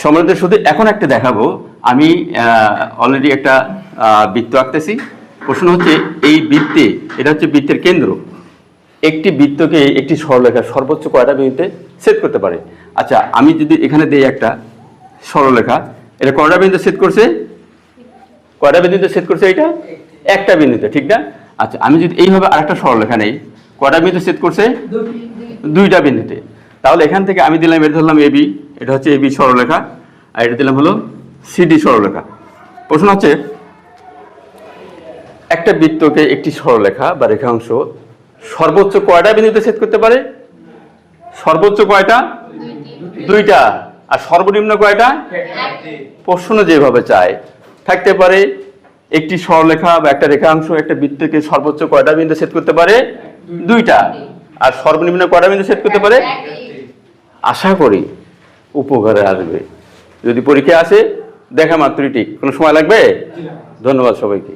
সম্রাট শুধু এখন একটা দেখাবো। আমি অলরেডি একটা বৃত্ত আঁকতেছি। প্রশ্ন হচ্ছে এই বৃত্তে এটা হচ্ছে বৃত্তের কেন্দ্র। একটি বৃত্তকে একটি সরলরেখা সর্বোচ্চ কয়টা বিন্দুতে সেট করতে পারে? আচ্ছা আমি যদি এখানে দেই একটা সরলরেখা এটা কয়টা বিন্দু সেট করছে? কয়টা বিন্দুতে সেট করছে এটা? একটা বিন্দুতে ঠিক না? আচ্ছা আমি যদি এইভাবে আরেকটা সরলরেখা নেই কয়টা বিন্দু সেট করছে? দুইটা। বিন্দুতে। তাহলে এখান থেকে আমি দিলাম এটা ধরলাম এবি এটা হচ্ছে এবি সরলরেখা আর এটা দিলাম হলো সিডি সরলরেখা। প্রশ্ন হচ্ছে একটা বৃত্তকে একটি সরলরেখা বা রেখাংশ সর্বোচ্চ কয়টা বিন্দুতে সেট করতে পারে? সর্বোচ্চ কয়টা? দুইটা। আর সর্বনিম্ন কয়টা? প্রশ্ন যেভাবে চায় থাকতে পারে একটি সরলরেখা বা একটা রেখাংশ একটা বৃত্তকে সর্বোচ্চ কয়টা বিন্দু সেট করতে পারে? দুইটা। আর সর্বনিম্ন কয়টা বিন্দু সেট করতে পারে? আশা করি উপকারে আসবে। যদি পরীক্ষা আসে দেখা মাত্রই ঠিক। কোনো সময় লাগবে? ধন্যবাদ সবাইকে।